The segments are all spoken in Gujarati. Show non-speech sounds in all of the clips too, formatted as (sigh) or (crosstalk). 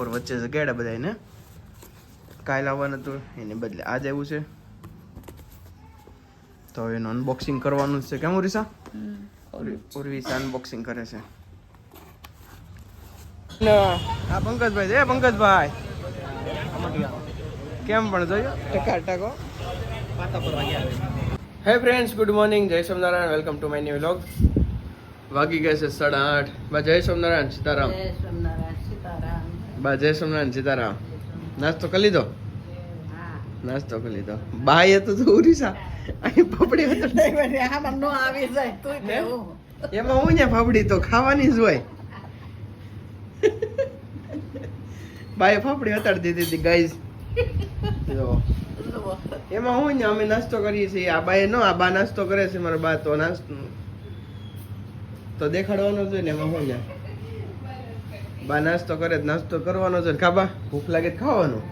બપોર વચ્ચે જગાડ્યા બધા એને કાલ આવવાનું હતું એને બદલે આજ આવ્યું છે. તો એનું અનબોક્સિંગ કરવાનું છે. કેમ ઉરીસા ઉર્વિસા અનબોક્સિંગ કરે છે. હા પંકજભાઈ છે પંકજભાઈ. કેમ પણ જોયો? ટકા ટકો હે ફ્રેન્ડ્સ ગુડ મોર્નિંગ જય Somnarayan welcome to my new vlog વાગી ગયા છે સાડા આઠ. બા જય સોમનારાયણ સીતારામ. જય સોમનારાયણ સીતારામ બા જય સોમનારાયણ સીતારામ. નાસ્તો કરી લીધો? નાસ્તો કરી લીધો. બાય હતું તો ઉરીસા. અહીં પપડી હતું. આમાં નો આવી જાય તોય એમાં હું ને ફાફડી તો ખાવાની જ હોય. બાએ ફાફડી હતાડી દીધી હતી ગાઈઝ એમાં હું ને અમે નાસ્તો કરીએ છીએ. આ બાએ નો આ બા નાસ્તો કરે છે મારા બા તો નાસ્તો તો દેખાડવાનો જોઈએ ને એમાં હું ને બા નાસ્તો કરે નાસ્તો કરવાનો છે ખાબા? ભૂખ લાગે ખાવાનું.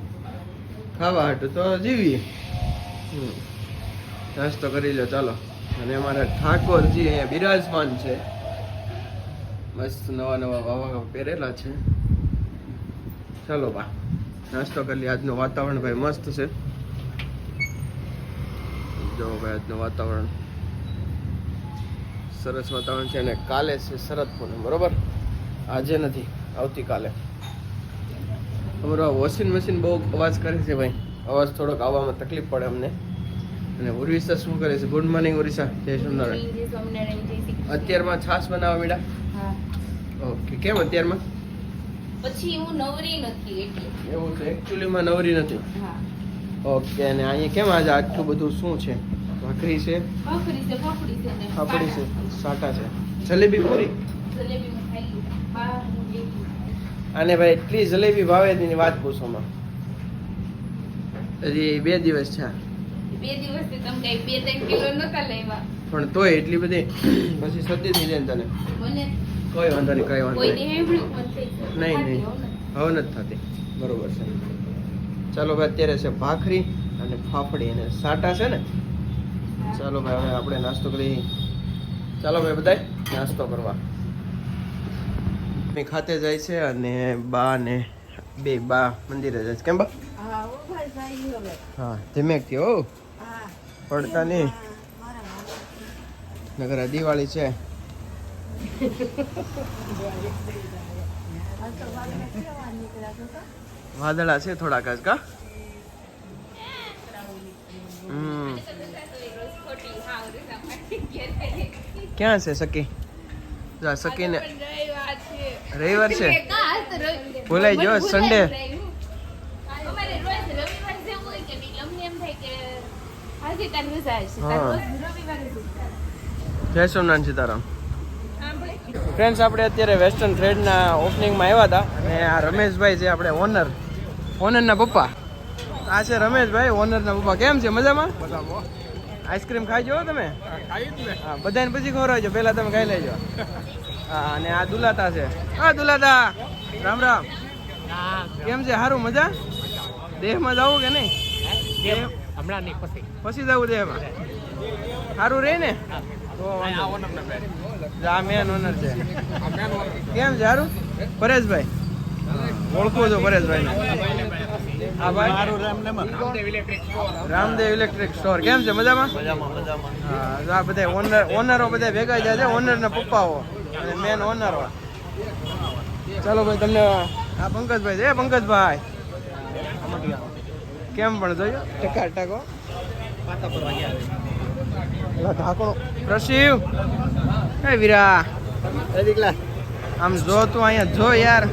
ખાવા હાટું તો જીવીએ. નાસ્તો કરી લો ચાલો. અને અમારા ઠાકોરજી અહીંયા બિરાજમાન છે. મસ્ત નવા નવા વાવા પહેરેલા છે. ચાલો બા, નાસ્તો કરી લઈએ આજનું વાતાવરણ ભાઈ મસ્ત છે. જો ભાઈ, આજનું વાતાવરણ સરસ વાતાવરણ છે અને કાલે છે શરદ પૂનમ, બરોબર? આજે નથી. આવતીકાલે. અમારું વોશિંગ મશીન બહુ અવાજ કરે છે ભાઈ. અવાજ થોડોક આવવામાં તકલીફ પડે અમને. અને ઉર્વિશા શું કરે છે? Good morning Urvisha. જય સોમનારાયણ અત્યારમાં છાશ બનાવવા મેડા? ઓકે કેમ અત્યારમાં? પછી હું નવરી નથી એટલે. એવું છે? એકચ્યુઅલીમાં નવરી નથી. ઓકે અને અહીંયા કેમ આજે આટલું બધું શું છે? ભાખરી છે? ભાખરી છે ફફડી છે પાપડી છે. સાટા. છે. જલેબી પૂરી? જલેબી ખાઈ લીધી. અને ભાઈ એટલી જલેબી ભાવે એની વાત પૂછોમાં હજી બે દિવસ છે. બે દિવસથી તમે કઈ બે ત્રણ કિલો નતા લેવા પણ તોય એટલી બધી પછી સતી થઈ જાય તને. મને કોઈ વાંધો નહીં કઈ વાંધો નહીં. નહીં નહીં. હવે નથી થતી. બરોબર છે. ચાલો ભાઈ અત્યારે છે ભાખરી અને ફાફડી અને સાટા છે ને. ચાલો ભાઈ હવે આપણે નાસ્તો કરી. ચાલો ભાઈ બધાય નાસ્તો કરવા. મમ્મી ખાતે જાય છે અને બા ને બે બા મંદિરે જાય છે. કેમ બા? હા ધીમે થી હો. પડતા નહીં. નગર દિવાળી છે? વાદળા છે થોડાક જ કા. ક્યાં છે સકી જા સકીને રવિવાર છે. ભૂલાઈ ગયો, હોય. જય સોમનાથ સીતારામ. ફ્રેન્ડ્સ આપણે અત્યારે વેસ્ટર્ન ટ્રેડના ઓપનિંગમાં આવ્યા હતા અને આ રમેશભાઈ છે આપણે ઓનર ઓનરના પપ્પા. આ છે રમેશભાઈ ઓનરના પપ્પા. કેમ છે? મજામાં? આઈસ્ક્રીમ ખાઈ હો તમે? હા બધાને પછી ખવડાવજો. પહેલાં તમે ખાઈ લેજો. અને આ દુલાતા છે. હા દુલાતા રામ રામ. કેમ છે? સારું મજા? દેહમાં જવું કે નહીં? હમણાં નહીં પછી. પછી જવું દેહમાં? સારું રહે ને. આ મેન ઓનર છે. કેમ છે? સારું પરેશભાઈ. ઓળખો છો પરેશભાઈ હા ભાઈ. રામદેવ ઇલેક્ટ્રિક સ્ટોર કેમ છે? મજામાં? હા તો આ બધા ઓનર ઓનરો બધા ભેગા થયા છે ઓનરના પપ્પાઓ. અને મેન હોય. ચાલો ભાઈ તમને આ પંકજભાઈ છે પંકજભાઈ. કેમ પણ જોયો? ટકા ટકો ઢાંકણો. પ્રશિવ હે વીરા. એ દીકલા. આમ જો તું અહીંયા જો યાર.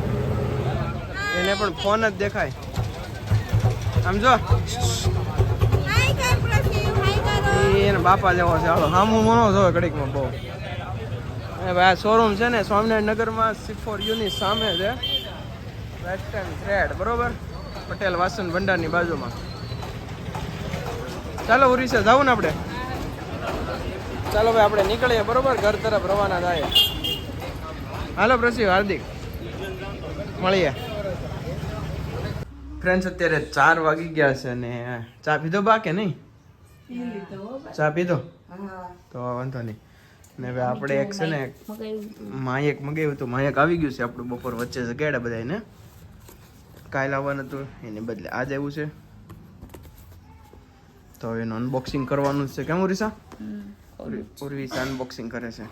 એને પણ ફોન જ દેખાય. આમ જો. એને બાપા જેવો છે. હાલો હામું મનો જો ઘડીકમાં બહુ. ભાઈ આ શોરૂમ છે ને સ્વામિનારાયણ નગરમાં સિફોર યુની સામે છે. વેસ્ટર્ન થ્રેડ બરોબર? પટેલ વાસન ભંડારની બાજુમાં. ચાલો ઉરીસે જાવું ને આપણે? ચાલો ભાઈ આપણે નીકળીએ બરોબર? ઘર તરફ રવાના થાય. હાલો પ્રસિવ હાર્દિક. મળીએ. ફ્રેન્ડ્સ અત્યારે ચાર વાગી ગયા છે ને ચા પીધો બા કે નહીં. ચા પીધો? તો વાંધો નહીં. ને હવે આપણે એક છે ને માય માયક મગાવ્યું હતું માયક આવી ગયું છે આપણું બપોર વચ્ચે જગાડ્યા બધાને કાલ આવવાનું હતું એને બદલે આજ આવ્યું છે. તો એનું અનબોક્સિંગ કરવાનું જ છે. કેમ ઉરીસા ઉર્વિસા અનબોક્સિંગ કરે છે.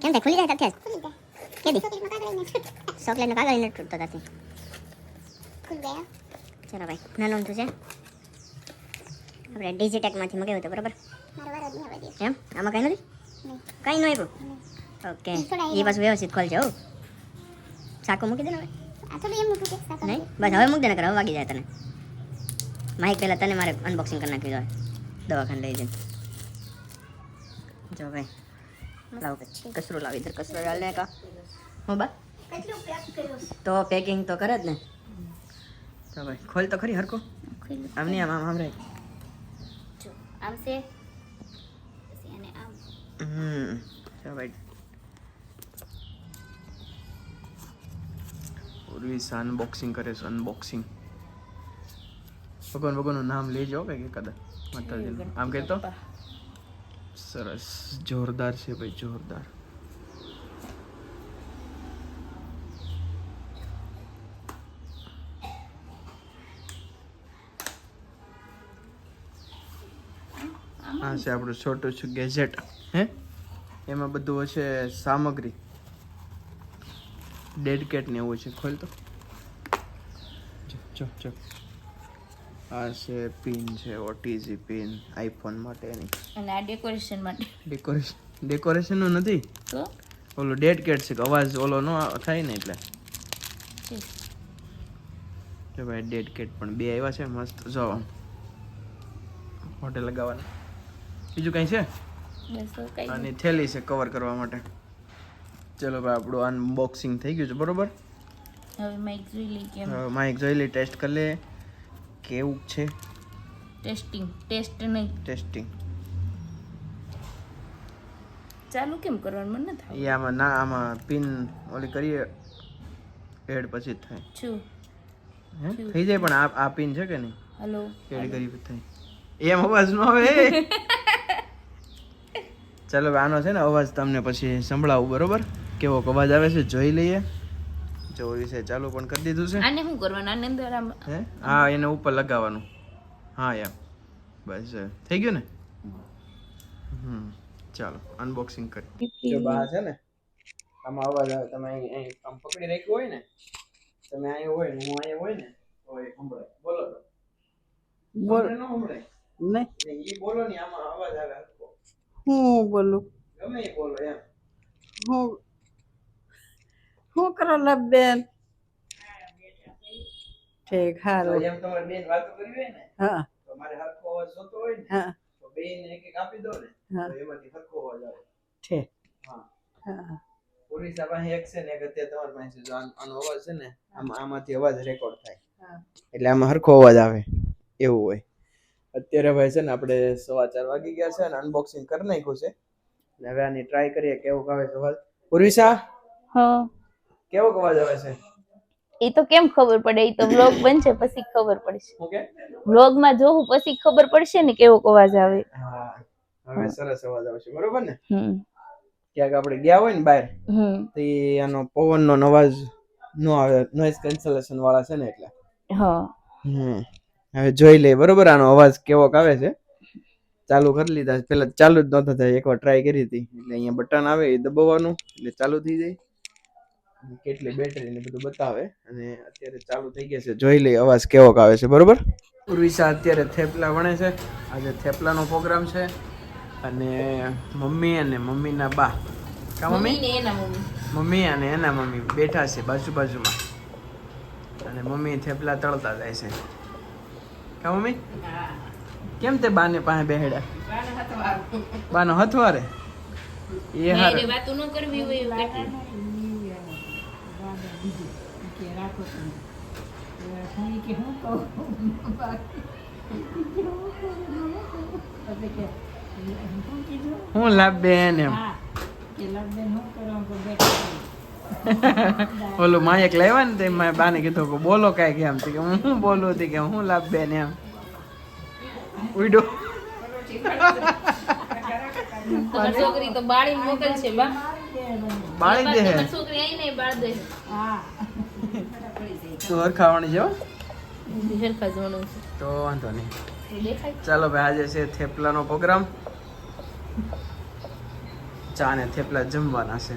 કેમ તે ખુલી જાય ત્યાંથી જ કે દી ચોકલેટનો કાગળ નથી તૂટતો ત્યાંથી ખુલ ગયા ચલો ભાઈ નાનું અમથું છે આપણે ડિજિટેકમાંથી મગાવ્યું હતું બરાબર એમ આમાં કંઈ નથી કંઈ નહીં આપ્યું ઓકે એ પાછું વ્યવસ્થિત ખોલજો હો ચાકુ મૂકી દે ને હવે નહીં બસ હવે મૂક દે ને હવે વાગી જાય તને માઇક પહેલાં તને મારે અનબોક્સિંગ કરી નાખ્યું જોઈએ દવાખાને લઈ જઈને જો ભાઈ લાવ કચરો. લાવી દે કચરો ને કા. હું બા. તો પેકિંગ તો કરે જ ને. તો ભાઈ ખોલ તો ખરી હરકો આમ નહીં આમ આમ આમ રાખ. આમ છે. અને આમ. હમ. તો ભાઈ ઉર્વિસા અનબોક્સિંગ કરે છે અનબોક્સિંગ ભગવાન ભગવાનનું નામ લેજો કે કદાચ માતાજીનું. આમ કહેતો? સરસ, જોરદાર છે ભાઈ, જોરદાર. આ છે આપણું છોટું છું ગેજેટ, હે? એમાં બધું હશે સામગ્રી. ડેડ કેટ ને એવું છે, ખોલ તો. જો જો જો. આ છે પિન છે ઓટીજી પિન આઈફોન માટેની અને આ ડેકોરેશન માટે. ડેકોરેશન ડેકોરેશનનું નથી? તો? ઓલું ડેડ કેટ છે કે અવાજ ઓલો નો થાય ને એટલે. જો ભાઈ ડેડ કેટ પણ બે આવ્યા છે મસ્ત. જો. હોટેલ લગાવવાનું. બીજું કંઈ છે? અને થેલી છે કવર કરવા માટે. ચલો ભાઈ આપણું અનબોક્સિંગ થઈ ગયું છે બરોબર? હવે માઇક જોઈ લઈએ ટેસ્ટ કરી લે કેવું છે? ટેસ્ટિંગ ટેસ્ટ નહીં. ટેસ્ટિંગ ચાલુ કેમ કરવાનું? મને થાય એ આમાં ના આમાં પિન ઓલી કરીએ એડ પછી જ થાય. છું. થઈ જાય પણ આ આ પિન છે કે નહીં? હલો એડ કરી થાય. એમ અવાજ ન આવે. (laughs) ચાલો આનો છે ને અવાજ તમને પછી સંભળાવું બરોબર? કેવો અવાજ આવે છે જોઈ લઈએ. જો છે ચાલુ પણ કરી દીધું છે. આને શું કરવાનું? આને અંદર આમ હે? હા એને ઉપર લગાવવાનું. હા યાર બસ થઈ ગયું ને? હમ ચાલો અનબોક્સિંગ કરી. જો બહાર છે ને આમાં અવાજ આવે. તમે અહીં અહીં આમ પકડી રાખ્યું હોય ને તમે અહીંયા હોય ને હું અહીંયા હોય ને તો એ સંભળાય. બોલો તો. બોલ. ન સંભળાય. નહીં એ બોલો ને આમાં અવાજ આવે હું બોલું? ગમે એ બોલો એમ. હું શું કરો લબેન ઠીક તો એમ તમારે બેન વાતો કરવી હોય ને હા. તો મારે હરખો અવાજ જોતો હોય ને હા. તો બેન એક એક આપી દો ને. તો એમાંથી હરખો અવાજ આવે. ઠીક. હા. હા. પોલીસ પાસે એક છે ને એક અત્યારે તમારી પાસે જો આનો અવાજ છે ને આમાં આમાંથી અવાજ રેકોર્ડ થાય. હા. એટલે આમાં હરખો અવાજ આવે એવું હોય. અત્યારે ભાઈ છે ને આપણે સવા ચાર વાગી ગયા છે અને અનબોક્સિંગ કરી નાખ્યું છે. હવે આની ટ્રાય કરીએ કેવું આવે સવાલ પૂર્વિશા હા. કેવો અવાજ આવે છે? એ તો કેમ ખબર પડે? એ તો વ્લોગ બનશે પછી ખબર પડશે. ઓકે કે? વ્લોગમાં જોવું પછી ખબર પડશે ને કેવો અવાજ આવે. હા હવે સરસ અવાજ આવશે બરોબર ને? હમ. ક્યાંક આપણે ગયા હોય ને બહાર તો આનો પવનનો અવાજ નો આવે નોઇસ કેન્સલેશન વાળા છે ને એટલે. હા. હમ. હવે જોઈ લે બરોબર? આનો અવાજ કેવો આવે છે? ચાલુ કરી લીધા છે. પેલા ચાલુ જ નહોતા થાય એકવાર ટ્રાય કરી હતી. એટલે અહીંયા બટન આવે એ દબાવવાનું એટલે ચાલુ થઈ જાય. કેટલી બેટરી ને બધું બતાવે. અને અત્યારે ચાલુ થઈ ગયા છે. જોઈ લઈએ અવાજ કેવો આવે છે બરોબર? ઉર્વિશા અત્યારે થેપલા વણે છે. આજે થેપલાનો પ્રોગ્રામ છે. અને મમ્મી અને મમ્મીના બા. કા મમ્મી? મમ્મી ને એના મમ્મી. મમ્મી અને એના મમ્મી બેઠા છે બાજુ બાજુમાં. અને મમ્મી થેપલા તળતા જાય છે. કા મમ્મી? કેમ તે બાને પાસે બેહેડ્યા? બાનો હથવારે. એ હારે. વાતો ન કરવી હોય હું લાભ બેન એમ ઓલું માયક લાવ્યા ને તે મારે બાને કીધું કે બોલો કાંઈક એમ. તો કે હું શું બોલું? હતી કે હું લાભ બેન એમ. ઉડો. છોકરી તો બાળી મોકલશે બા. બાળી દે હે. છોકરી આઈને બાળ દે હો? હેરખા ખાવાની છે તો વાંધો નહીં. ચાલો ભાઈ આજે છે થેપલાનો પ્રોગ્રામ. ચા ને થેપલા જમવાના છે.